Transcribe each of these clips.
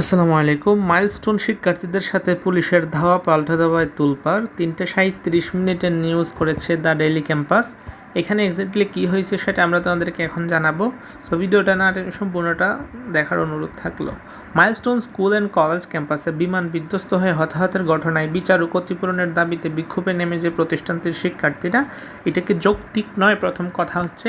আসসালামু আলাইকুম। মাইলস্টোন শিক্ষার্থীদের সাথে পুলিশের ধাওয়া পাল্টা ধাওয়ায় তুলপার তিনটে সাঁত্রিশ মিনিটের নিউজ করেছে দ্য ডেইলি ক্যাম্পাস। এখানে এক্স্যাক্টলি কী হয়েছে সেটা আমরা তোমাদেরকে এখন জানাব। সো ভিডিওটা না সম্পূর্ণটা দেখার অনুরোধ থাকল। মাইলস্টোন স্কুল অ্যান্ড কলেজ ক্যাম্পাসে বিমান বিধ্বস্ত হয়ে হতাহতের ঘটনায় বিচার ও ক্ষতিপূরণের দাবিতে বিক্ষোভে নেমে যে প্রতিষ্ঠানটির শিক্ষার্থীরা, এটাকে যৌক্তিক নয়, প্রথম কথা হচ্ছে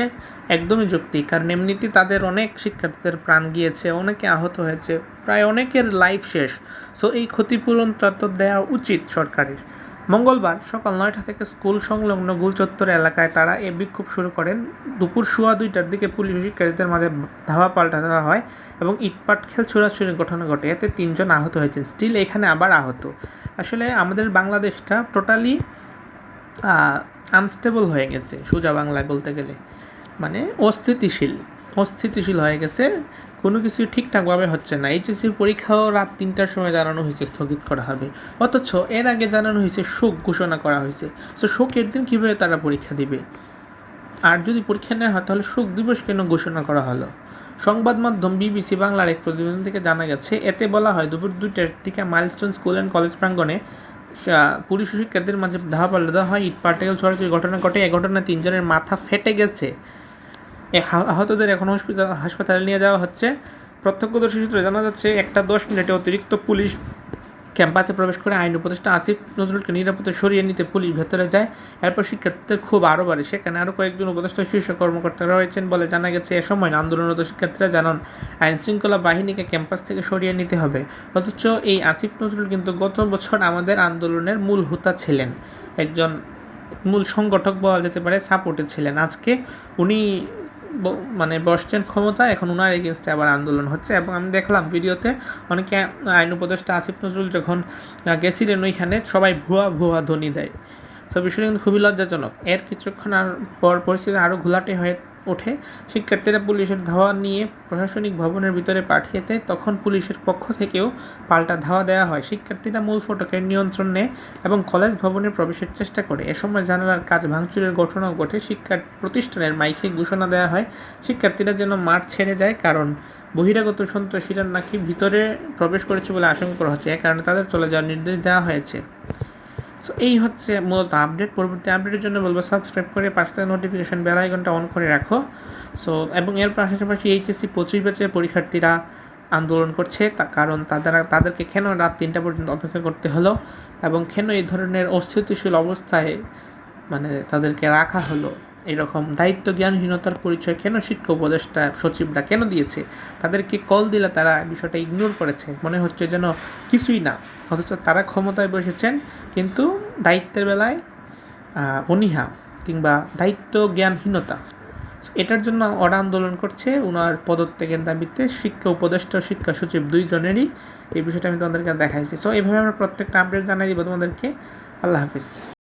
একদমই যৌক্তিক। কারণ এমনিতে তাদের অনেক শিক্ষার্থীদের প্রাণ গিয়েছে, অনেকে আহত হয়েছে, প্রায় অনেকের লাইফ শেষ। সো এই ক্ষতিপূরণটা তো দেওয়া উচিত সরকারের। মঙ্গলবার সকাল নয়টা থেকে স্কুল সংলগ্ন গুলচত্বর এলাকায় তারা এ বিক্ষোভ শুরু করেন। দুপুর সোয়া দুইটার দিকে পুলিশ শিক্ষার্থীদের মাঝে ধাওয়া পাল্টা দেওয়া হয় এবং ইটপাট খেল ছোড়াছুড়ির ঘটনা ঘটে। এতে তিনজন আহত হয়েছেন। স্টিল এখানে আবার আহত। আসলে আমাদের বাংলাদেশটা টোটালি আনস্টেবল হয়ে গেছে সোজা বাংলায় বলতে গেলে। মানে অস্থিতিশীল। অস্থিতিশীল হয়ে গেছে। কোনো কিছুই ঠিকঠাকভাবে হচ্ছে না। এইচএসসির পরীক্ষাও রাত তিনটার সময় জানানো হয়েছে, স্থগিত করা হবে। অথচ এর আগে জানানো হয়েছে, শোক ঘোষণা করা হয়েছে। সো শোকের দিন কীভাবে তারা পরীক্ষা দিবে? আর যদি পরীক্ষা নেওয়া হয়, তাহলে শোক দিবস কেন ঘোষণা করা হলো? সংবাদ মাধ্যম বিবিসি বাংলার এক প্রতিবেদন থেকে জানা গেছে, এতে বলা হয়, দুপুর দুইটার দিকে মাইলস্টোন স্কুল অ্যান্ড কলেজ প্রাঙ্গণে পুলিশ শিক্ষার্থীদের মাঝে ধাওয়া পাল্টে দেওয়া হয়। ইট পার্টিকেল, ছড়াছড়ি ঘটনা ঘটে। এ ঘটনায় তিনজনের মাথা ফেটে গেছে। আহতদের এখন হসপিটাল হাসপাতালে নিয়ে যাওয়া হচ্ছে। প্রত্যক্ষদর্শী সূত্রে জানা যাচ্ছে, একটা দশ মিনিটে অতিরিক্ত পুলিশ ক্যাম্পাসে প্রবেশ করে আইন উপদেষ্টা আসিফ নজরুলকে নিরাপদে সরিয়ে নিতে পুলিশ ভেতরে যায়। এরপর শিক্ষার্থীদের খুব আরও বাড়ে। সেখানে আরও কয়েকজন উপদেষ্টা শীর্ষ কর্মকর্তারা রয়েছেন বলে জানা গেছে। এ সময় আন্দোলনরত শিক্ষার্থীরা জানান আইন শৃঙ্খলা বাহিনীকে ক্যাম্পাস থেকে সরিয়ে নিতে হবে। অথচ এই আসিফ নজরুল কিন্তু গত বছর আমাদের আন্দোলনের মূল হুতা ছিলেন। একজন মূল সংগঠক বলা যেতে পারে, সাপোর্টে ছিলেন। আজকে উনি মানে বসছেন ক্ষমতা, এখন ওনার এগেনস্টে আবার আন্দোলন হচ্ছে এবং আমি দেখলাম ভিডিওতে অনেকে আইন উপদেষ্টা আসিফ নজরুল যখন গেছিলেন ওইখানে, সবাই ভুয়া ভুয়া ধ্বনি দেয়। সো বিষয়টা কিন্তু খুবই লজ্জাজনক। এর কিছুক্ষণ আর পর পরিস্থিতি আরও ঘোলাটে হয়ে ওঠে। শিক্ষার্থীরা পুলিশের ধাওয়া নিয়ে প্রশাসনিক ভবনের ভিতরে পাঠিয়ে দেয় তখন পুলিশের পক্ষ থেকেও পাল্টা ধাওয়া দেওয়া হয়। শিক্ষার্থীরা মূল ফটকের নিয়ন্ত্রণ নেয় এবং কলেজ ভবনে প্রবেশের চেষ্টা করে। এ সময় জানালার কাজ ভাঙচুরের ঘটনাও ঘটে। শিক্ষা প্রতিষ্ঠানের মাইকে ঘোষণা দেওয়া হয়, শিক্ষার্থীরা যেন মাঠ ছেড়ে যায় কারণ বহিরাগত সন্ত্রাসীরা নাকি ভিতরে প্রবেশ করেছে বলে আশঙ্কা করা হচ্ছে। এ কারণে তাদের চলে যাওয়ার নির্দেশ দেওয়া হয়েছে। সো এই হচ্ছে মূলত আপডেট পরবর্তী আপডেটের জন্য বলব সাবস্ক্রাইব করে পাশে নোটিফিকেশন বেল আইকনটা অন করে রাখো। সো এবং এর পাশাপাশি এইচএসসি পঁচিশ ব্যাচের পরীক্ষার্থীরা আন্দোলন করছে। তা কারণ তাদের, তাদেরকে কেন রাত তিনটা পর্যন্ত অপেক্ষা করতে হলো? এবং কেন এই ধরনের অস্থিতিশীল অবস্থায় মানে তাদেরকে রাখা হলো? এরকম দায়িত্ব জ্ঞানহীনতার পরিচয় কেন শিক্ষা উপদেষ্টা সচিবরা কেন দিয়েছে? তাদেরকে কল দিলে তারা বিষয়টা ইগনোর করেছে। মনে হচ্ছে যেন কিছুই না। অথচ তারা ক্ষমতায় বসেছেন কিন্তু দায়িত্বের বেলায় অনীহা কিংবা দায়িত্ব জ্ঞানহীনতা এটার জন্য ওরা আন্দোলন করছে। ওনার পদত্যাগের দাবিতে শিক্ষা উপদেষ্টা শিক্ষা সচিব দুইজনেরই এই বিষয়টা আমি তোমাদেরকে দেখাইছি। সো এইভাবে আমরা প্রত্যেকটা আপডেট জানাই দিব তোমাদেরকে। আল্লাহ হাফিজ।